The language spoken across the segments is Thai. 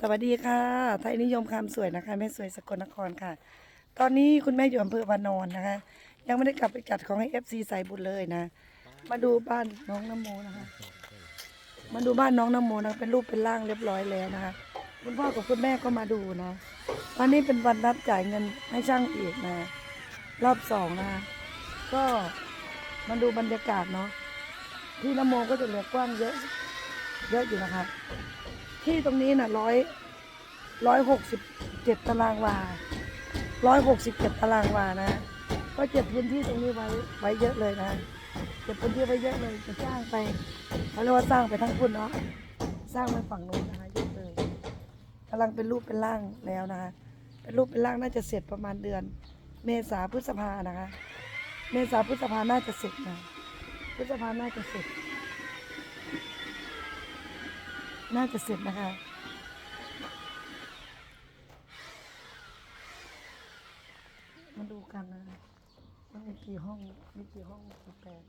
สวัสดีค่ะ ไทยนิยมคำสวยนะคะ แม่สวยสกลนครค่ะ ตอนนี้คุณแม่อยู่อำเภอวานอนนะคะ ยังไม่ได้กลับไปจัดของให้เอฟซีใส่บุญเลยนะ มาดูบ้านน้องน้ำโมนะคะ มาดูบ้านน้องน้ำโมนะ เป็นรูปเป็นร่างเรียบร้อยแล้วนะคะ คุณพ่อกับคุณแม่ก็มาดูนะ วันนี้เป็นวันนัดจ่ายเงินให้ช่างอีกนะ รอบสองนะคะก็มาดูบรรยากาศเนาะ ที่น้ำโมก็จะเหลือกว้างเยอะ เยอะอยู่นะคะ ที่ตรงนี้น่ะร้อยร้อยหกสิบเจ็ดตารางวาร้อยหกสิบเจ็ดตารางวานะ ก็เจ็บพื้นที่ตรงนี้ไว้ไว้เยอะเลยนะเจ็บพื้นที่ไว้เยอะเลยจะสร้างไปเขาเรียกว่าสร้างไปทั้งคุณเนาะสร้างไปฝั่งโน้นนะคะเยอะเลยกำลังเป็นรูปเป็นร่างแล้วนะคะเป็นรูปเป็นร่างน่าจะเสร็จประมาณเดือน เมษาพฤษภานะคะ เมษาพฤษภาน่าจะเสร็จนะพฤษภาน่าจะเสร็จ น่าจะเสร็จนะคะมาดูกันนะว่ามีกี่ห้องมีกี่ห้องแปด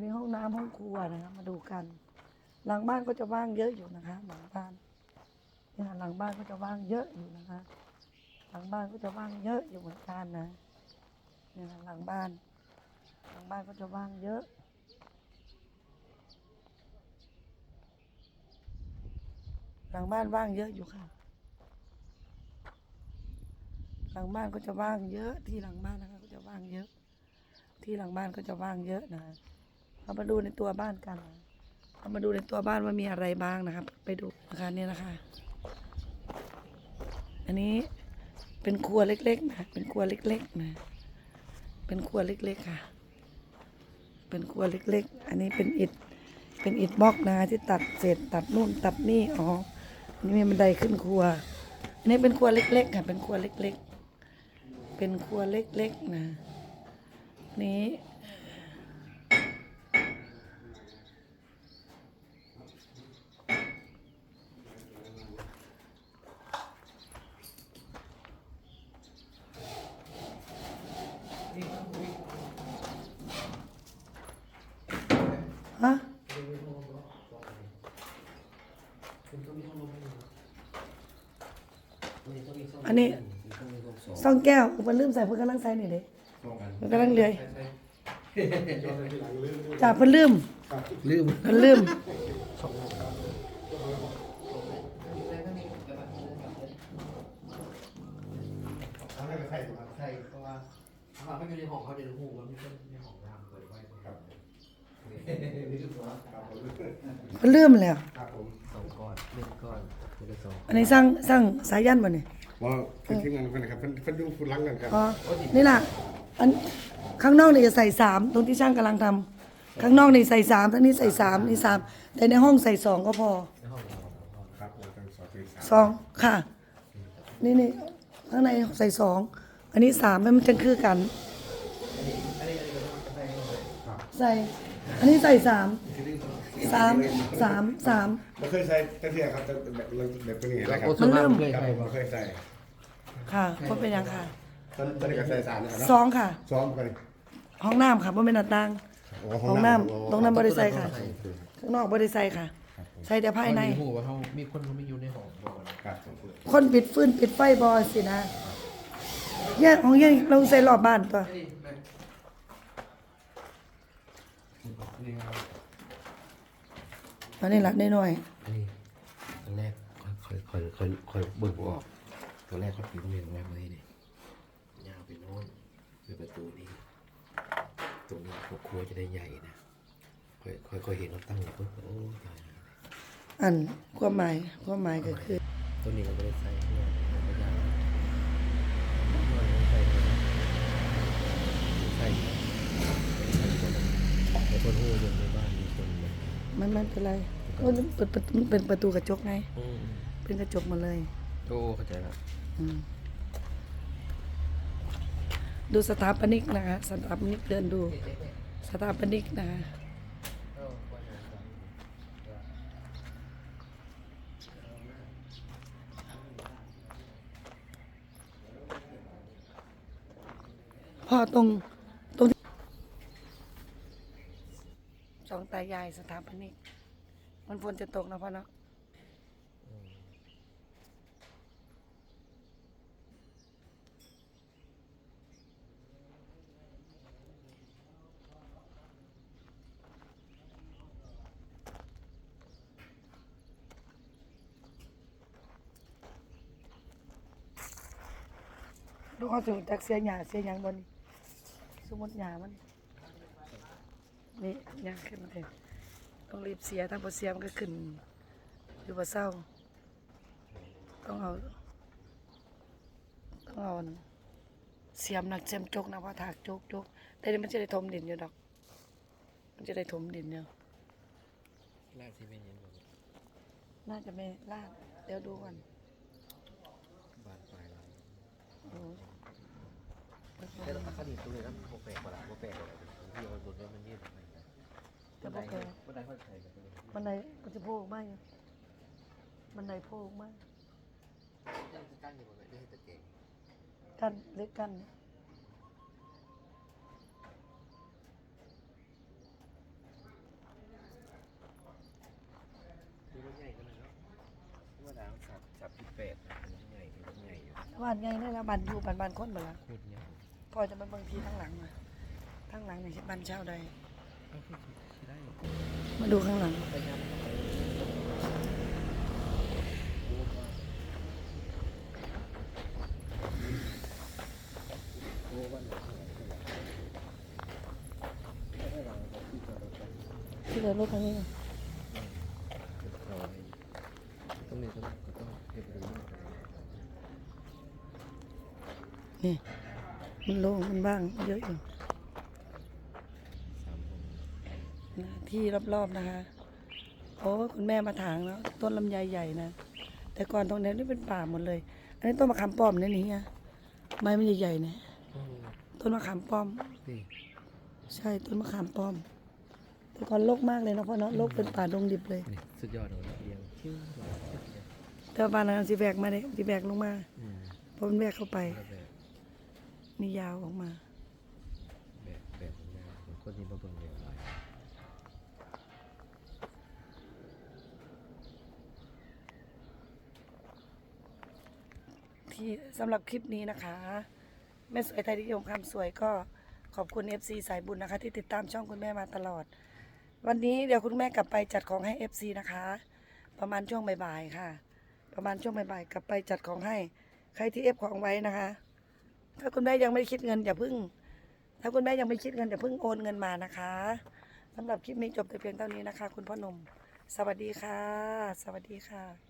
มีห้องน้ำห้องครัวนะคะมาดูกัน หลังบ้านก็จะว่างเยอะอยู่นะคะ หลังบ้านเนี่ยหลังบ้านก็จะว่างเยอะอยู่นะคะ หลังบ้านก็จะว่างเยอะอยู่เหมือนกันนะ เนี่ยหลังบ้าน หลังบ้านก็จะว่างเยอะหลังบ้านว่างเยอะอยู่ค่ะ หลังบ้านก็จะว่างเยอะ ที่หลังบ้านนะคะก็จะว่างเยอะ ที่หลังบ้านก็จะว่างเยอะนะเรามาดูในตัวบ้านกันเรามาดูในตัวบ้านว่ามีอะไรบ้างนะครับ ไปดูนะคะเนี่ยนะคะ อันนี้เป็นครัวเล็กๆนะ เป็นครัวเล็กๆนะ เป็นครัวเล็กๆค่ะ เป็นครัวเล็กๆ อันนี้เป็นอิฐ เป็นอิฐบล็อกนะที่ตัดเศษตัดนู่นตัดนี่ อ๋อ อันนี้มีบันไดขึ้นครัว อันนี้เป็นครัวเล็กๆค่ะ เป็นครัวเล็กๆ เป็นครัวเล็กๆนะ นี้ ฮะอันนี้ซองแก้วมันลืมใส่เพิ่นกำลังใส่นี่เด้เพิ่นกำลังเลื่อยจ้าเพิ่นลืมลืมเพิ่นลืมเขาให้ใส่ครับใช่เพราะว่าเขาไม่อยู่ในห้องเขาจะดูหูว่ามีคนในห้องน้ำเปิดไว้ ครับ นี่คือตัวครับผมเพิ่นลืมแล้ว ครับผมสองก้อนหนึ่งก้อนหนึ่งสองอันนี้สร้างสร้างสายยันบ่นี่ว่าเพิ่นทีมงานเพิ่นนะครับเพิ่นเพิ่นดูฝุ่นหลังกันครับ อ๋อ นี่ล่ะ อันข้างนอกนี่จะใส่สามตรงที่ช่างกำลังทำข้างนอกนี่ใส่สามทั้งนี้ใส่สามนี่สามแต่ในห้องใส่สองก็พอในห้องเราครับผมทั้งสองเป็นสามสองค่ะ นี่นี่ข้างในใส่สองอันนี้สามให้มันจะคือกัน ใส่ อันนี้ใส่สามสามสามสามไม่เคยใส่แต่เที่ยครับแต่แบบแบบนี้นะครับมันเริ่มเคยครับใครผมบอกไม่เคยใส่ค่ะก็เป็นยังค่ะตอนตอนนี้ก็ใส่สามนะครับสองค่ะ ซ้อมกันห้องน้ำค่ะเพราะเป็นหน้าต่างห้องน้ำตรงนั้นบริใส่ค่ะ ข้างนอกบริใส่ค่ะ ใส่แต่ภายในหูว่าเขามีคนเขาไม่อยู่ในห้องบอกว่าครับผมคนปิดฟืนปิดไฟบอสินะแยกของแยกเราใส่รอบบ้านตัว นี่ครับอันนี้หลักได้หน่อยอันนี้ตอนแรกค่อยค่อยค่อยค่อยเบิกออกตัวแรกเขาปิดโรงเรียนแรกเลยนี่ยาวไปโน่นคือประตูนี้ตรงนี้ครอบครัวจะได้ใหญ่นะค่อยค่อยค่อยเห็นเราตั้งอยู่ปุ๊บโอ้ตายแล้วอันความหมายความหมายก็คือ ตัวนี้ก็ไม่ได้ใส่เนี่ยไม่ยาวใส่ใส่แต่ คนหูอยู่ในบ้านมีคนเลยมันมันเป็นไรมันเปิดประตูมันเป็นประตูกระจกไง อืมเป็นกระจกหมาเลย โอ้เข้าใจแล้วอืมดูสถาปนิกนะคะสถาปนิกเดินดู สถาปนิกนะคะพ่อตรงตรงที่ อง ตายายสถาปนิกมันฝนจะตกนะพ่อเนาะอืมลูกเขาสูงจากเสียหยาเสียหยังบนสมมติหยามัน นี่หยาขึ้นมาเถอะต้องรีบเสียถ้าพอเสียมันก็ขึ้นอยู่บ่เศร้า ต้องเอา ต้องเอาอันเสียมหนักเสียมจกนะเพราะถากจกจกแต่นี่มันจะได้ถมดินอยู่ดอก มันจะได้ถมดินอยู่ลากที่ไม่เย็นแบบน่าจะไม่ลาดเดี๋ยวดูก่อนบานปลายเราโอ้แต่เราคดีตัวเลยนะโปแปลกกว่าละโปแปลกกว่าละที่เอาบนแล้วมันยืดออกไป บันไดบันไดค่อยใส่กันเลยมันไหนมันจะโผล่ออกมาอยู่มันไหนโผล่ออกมายังจะกั้นอยู่บนเลยตะเกียงกันเล็กกันคือรถใหญ่ขนาดนั้นธรรมดาสับสับที่แปดรถใหญ่รถใหญ่อยู่บ้านใหญ่นี่แล้วบ้านอยู่บ้านบ้านคนหมดละโคตรใหญ่พอจะมาเบิ่งทีข้างหลังมาข้างหลังนี่คิดบ้านเช่าใดก็คือได้ มาดูข้างหลัง ที่เดินรถทางนี้นะต้องเรียนต้องก็ต้องเก็บเรื่อนี่ มันโล่งมันบ้างเยอะอยู่ สามคน นะ ที่รอบๆนะคะ โอ้คุณแม่มาถางแล้วต้นลำไยใหญ่นะ แต่ก่อนตรงนี้นี่เป็นป่าหมดเลย อันนี้ต้นมะขามป้อมนี่นี่ไงใบมันใหญ่ๆเนี่ยต้นมะขามป้อมนี่ใช่ต้นมะขามป้อม แต่ก่อนรกมากเลยนะพ่อเนาะรกเป็นป่าดงดิบเลยนี่สุดยอดเลยเรียงชื่อหล่อชื่อเนี่ยแต่ว่าบ้านนั้นสิแบกมาเลยสิแบกลงมาอืมเพราะมันแบกเข้าไปแล้วแบบนี่ยาวออกมา แบบแบบของงานของคนที่มาเบิ่งเรียงหลาย ที่ สำหรับคลิปนี้นะคะแม่สวยไทยนิยมคำสวยก็ขอบคุณ FC สายบุญนะคะ ที่ติดตามช่องคุณแม่มาตลอด วันนี้เดี๋ยวคุณแม่กลับไปจัดของให้ FC นะคะ ประมาณช่วงบ่ายๆค่ะ ประมาณช่วงบ่ายๆกลับไปจัดของให้ ใครที่เอฟของไว้นะคะ ถ้าคุณแม่ยังไม่ได้คิดเงินอย่าเพิ่ง ถ้าคุณแม่ยังไม่คิดเงินอย่าเพิ่งโอนเงินมานะคะสำหรับคลิปนี้จบแต่เพียงเท่านี้นะคะ คุณพ่อหนุ่มสวัสดีค่ะ สวัสดีค่ะ